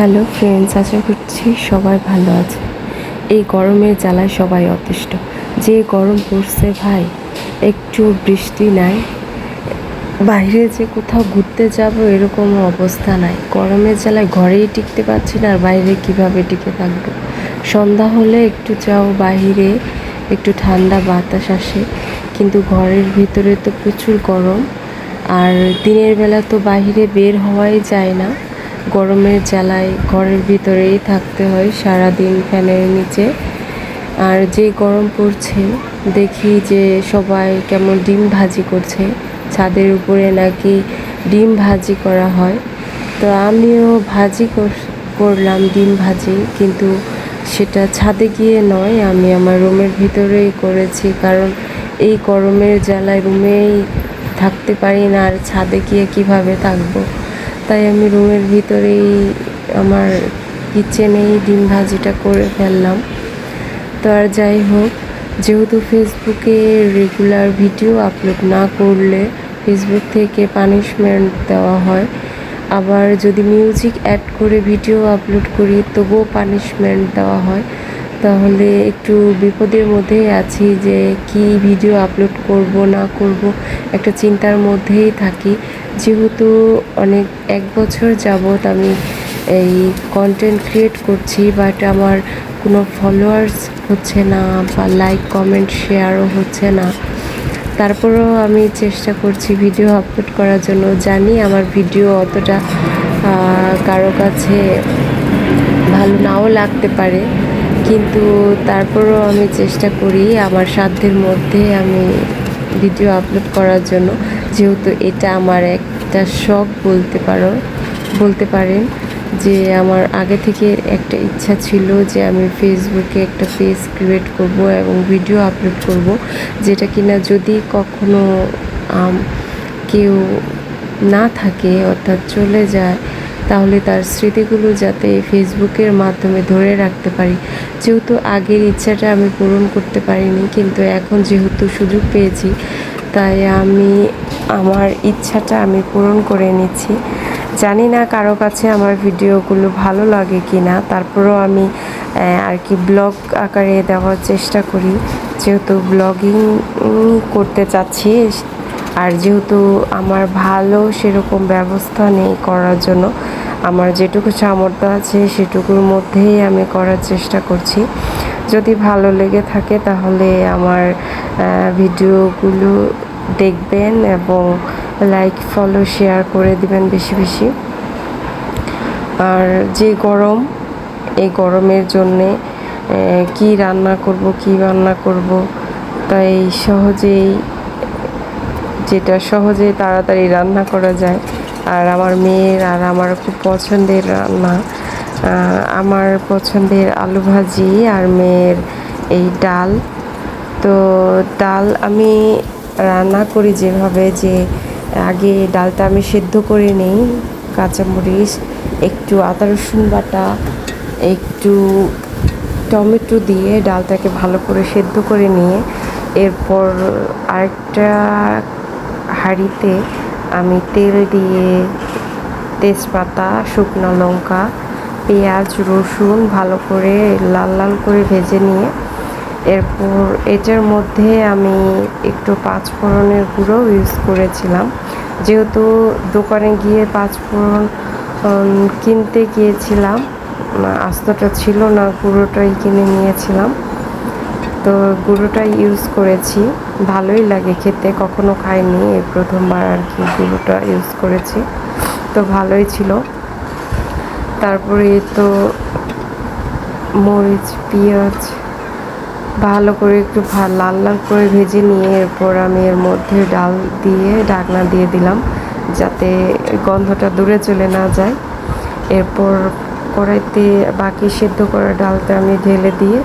Hello friends আশা করছি সবাই ভালো আছে। এই গরমের জ্বালায় সবাই অতিষ্ঠ। যে গরম পড়ছে ভাই, একটু বৃষ্টি নাই। বাইরে যে কোথাও ঘুরতে যাব এরকম অবস্থা নাই। গরমের জ্বালায় ঘরেই টিকতে পারছি না, আর বাইরে কীভাবে টিকে থাকব? সন্ধ্যা হলে একটু যাও বাইরে, একটু ঠান্ডা বাতাস আসে। কিন্তু ঘরের ভিতরে তো প্রচুর গরম, আর দিনের বেলা তো বাইরে বের হওয়াই যায় না। গরমের জ্বালায়, ঘরের ভিতরেই থাকতে হয় সারা দিন ফ্যানের নিচে। আর যে গরম পড়ছে, দেখি যে সবাই কেমন ডিম ভাজি করছে। ছাদের উপরে নাকি ডিম ভাজি করা হয়। তো আমিও ভাজি কর- করলাম ডিম ভাজি, কিন্তু সেটা ছাদে গিয়ে নয়, আমি আমার রুমের ভিতরেই করেছি। কারণ এই গরমের জ্বালায় রুমেই থাকতে পারি না, আর ছাদে গিয়ে কীভাবে থাকব? তাই আমি রুমের ভিতরেই আমার কিচেনেই ডিম ভাজিটা করে ফেললাম। তো আর যাই হোক, যেহেতু ফেসবুকে রেগুলার ভিডিও আপলোড না করলে ফেসবুক থেকে পানিশমেন্ট দেওয়া হয়, আবার যদি মিউজিক অ্যাড করে ভিডিও আপলোড করি, তবুও পানিশমেন্ট দেওয়া হয়। তাহলে একটু বিপদের মধ্যেই আছি যে কি ভিডিও আপলোড করব, না করব, একটা চিন্তার মধ্যেই থাকি। যেহেতু অনেক, এক বছর যাবৎ আমি এই কন্টেন্ট ক্রিয়েট করছি বাট আমার কোনো ফলোয়ার্স হচ্ছে না বা লাইক কমেন্ট শেয়ারও হচ্ছে না। তারপরেও আমি চেষ্টা করছি ভিডিও আপলোড করার জন্য। জানি আমার ভিডিও অতটা কারও কাছে ভালো নাও লাগতে পারে। কিন্তু তারপরও আমি চেষ্টা করি আমার সাধ্যের মধ্যে আমি ভিডিও আপলোড করার জন্য। যেহেতু এটা আমার একটা শখ বলতে পারো, বলতে পারেন যে আমার আগে থেকে একটা ইচ্ছা ছিল যে আমি ফেসবুকে একটা পেজ ক্রিয়েট করব এবং ভিডিও আপলোড করব, যেটা কিনা যদি কখনো কেউ না থাকে অর্থাৎ চলে যায় তাহলে তার স্মৃতিগুলো যাতে ফেসবুকের মাধ্যমে ধরে রাখতে পারি। যেহেতু আগের ইচ্ছাটা আমি পূরণ করতে পারিনি, কিন্তু এখন যেহেতু সুযোগ পেয়েছি, তাই আমি আমার ইচ্ছাটা আমি পূরণ করে নিচ্ছি। জানি না কারও কাছে আমার ভিডিওগুলো ভালো লাগে কি না তারপরেও আমি আর কি ব্লগ আকারে দেওয়ার চেষ্টা করি। যেহেতু ব্লগিং করতে চাচ্ছি আর যেহেতু আমার ভালো সেরকম ব্যবস্থা নেই করার জন্য, আমার যেটুকু সামর্থ্য আছে সেটুকুর মধ্যেই আমি করার চেষ্টা করছি। যদি ভালো লেগে থাকে তাহলে আমার ভিডিওগুলো দেখবেন এবং লাইক ফলো শেয়ার করে দিবেন বেশি বেশি। আর যে গরম, এই গরমের জন্যে কি রান্না করব, কি রান্না করব, তাই সহজেই যেটা সহজে তাড়াতাড়ি রান্না করা যায়। আর আমার মেয়ের আর আমার খুব পছন্দের রান্না আমার পছন্দের আলু ভাজি আর মেয়ের এই ডাল। তো ডাল আমি রান্না করি যেভাবে যে আগে ডালটা আমি সেদ্ধ করে নিই, কাঁচামরিচ, একটু আদা রসুন বাটা, একটু টমেটো দিয়ে ডালটাকে ভালো করে সেদ্ধ করে নিয়ে, এরপর আরেকটা হাঁড়িতে আমি তেল দিয়ে তেজপাতা, শুকনো লঙ্কা, পেঁয়াজ, রসুন ভালো করে লাল লাল করে ভেজে নিয়ে এরপর এটার মধ্যে আমি একটু পাঁচফোড়নের গুঁড়ো ইউজ করেছিলাম। যেহেতু দোকানে গিয়ে পাঁচফোড়ন কিনতে গিয়েছিলাম আস্তটা ছিল না, গুঁড়োটাই কিনে নিয়েছিলাম। তো গুঁড়োটা ইউজ করেছি। ভালোই লাগে খেতে, কখনো খাইনি এই প্রথমবার আর কি গুঁড়োটা ইউজ করেছি। তো ভালোই ছিল। তারপরে তো মরিচ, পেঁয়াজ, ভালো করে একটু লাল লাল করে ভেজে নিয়ে এরপর আমি এর মধ্যে ডাল দিয়ে, ঢাকনা দিয়ে দিলাম যাতে গন্ধটা দূরে চলে না যায়। এরপর কড়াইতে বাকি সেদ্ধ করা ডালটা আমি ঢেলে দিয়ে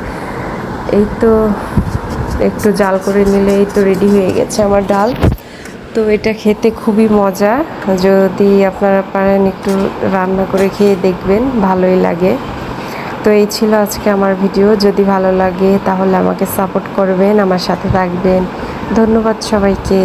এই তো একটু জাল করে নিলে এই তো রেডি হয়ে গেছে আমার ডাল। তো এটা খেতে খুবই মজা। যদি আপনারা পারেন একটু রান্না করে খেয়ে দেখবেন, ভালোই লাগে। তো এই ছিল আজকে আমার ভিডিও যদি ভালো লাগে তাহলে আমাকে সাপোর্ট করবেন, আমার সাথে থাকবেন। ধন্যবাদ সবাইকে।